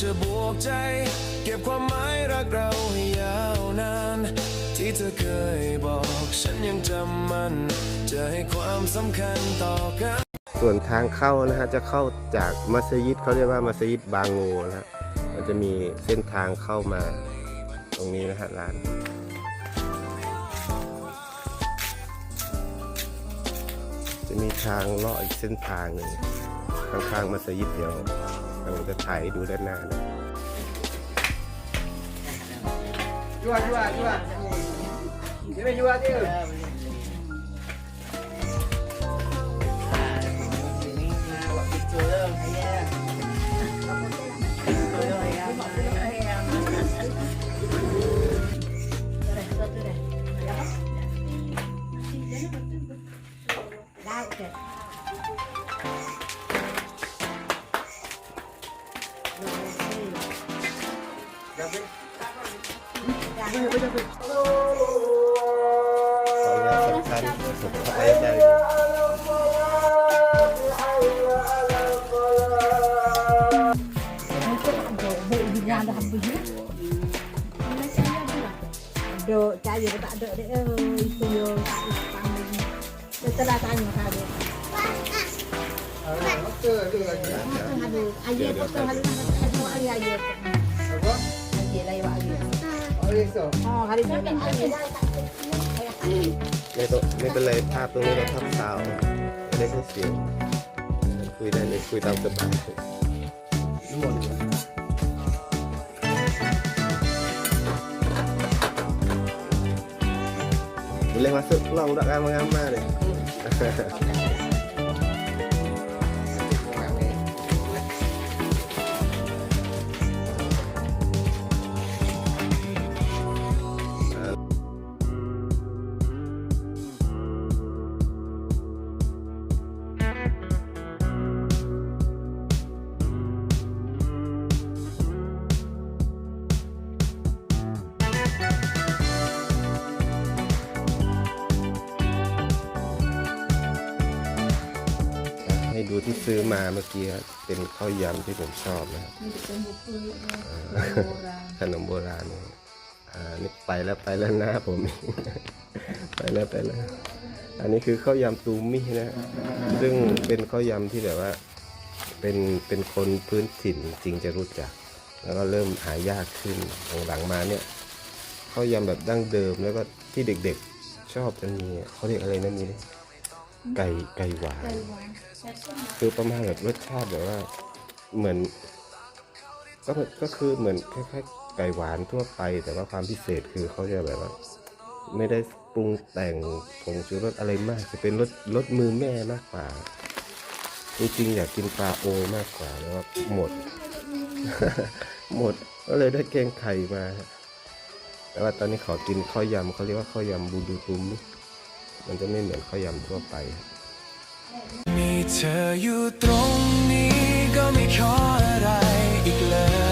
จะบวกใจ เก็บความหมายรักเราให้ยาวนาน ที่เธอเคยบอกฉันยังจำมัน จะให้ความสำคัญต่อกัน ส่วนทางเข้านะฮะจะเข้าจากมัสยิดเขาเรียกว่ามัสยิดบางโงนะฮะมันจะมีเส้นทางเข้ามาตรงนี้นะฮะร้าน จะมีทางเลาะอีกเส้นทางหนึ่งข้างๆมัสยิดเดียว เราจะถ่ายให้ดูด้านหน้านะ Jual, jual, jual. Dia jual dia. Đau kìa. Rồi, rồi, rồi. ขออนุญาตสำคั Boleh, boleh, Ayo Saya sekali, saya cari. Dok, cari tak ada dia. Itu yo, pandai. Setelah tanya kali. Betul, betul lagi. Ayo, potong, ayo, ayo, ayo. Ayo, ayo, ayo. Ayah. Oh, eso. Oh, hari ni kan ayah. ไม่ต้องไม่เป็นไรภาพตรงนี้เราทับซาวด์ไม่ได้แค่เสียงคุยได้เลยคุยตามสบาย boleh masuk pulang budak ramai-ramai ni ให้ดู ที่ซื้อมาเมื่อกี้ครับเป็นข้าวยำที่ผมชอบนะครับขนมโบราณนะอ่านี่ไปแล้วไปแล้วนะผม ไปแล้วไปแล้ว อันนี้คือข้าวยำตูมี่นะ ซึ่งเป็นข้าวยำที่แบบว่า เป็นเป็นคนพื้นถิ่นจริงจะรู้จัก แล้วก็เริ่มหายากขึ้นหลังๆมาเนี่ยข้าวยำแบบดั้งเดิมแล้วก็ที่เด็กๆชอบจะมีเขาเรียกอะไรนะมี ไก่ไก่หวานคือประมาณแบบรสชาติแบบว่าเหมือน ก็ก็คือเหมือนคล้ายๆไก่หวานทั่วไป แต่ว่าความพิเศษคือเขาจะแบบว่า ไม่ได้ปรุงแต่งผงชูรสอะไรมาก จะเป็นรสรสมือแม่มากกว่า จริงๆอยากกินปลาโอมากกว่าแล้วว่าหมด หมดก็เลยได้แกงไข่มา แต่ว่าตอนนี้ขอกินข้าวยำเขาเรียกว่าข้าวยำบูดูตุม มันจะไม่เหมือนข้าวหยำทั่วไป มีเธออยู่ตรงนี้ก็ไม่ขออะไรอีกเลย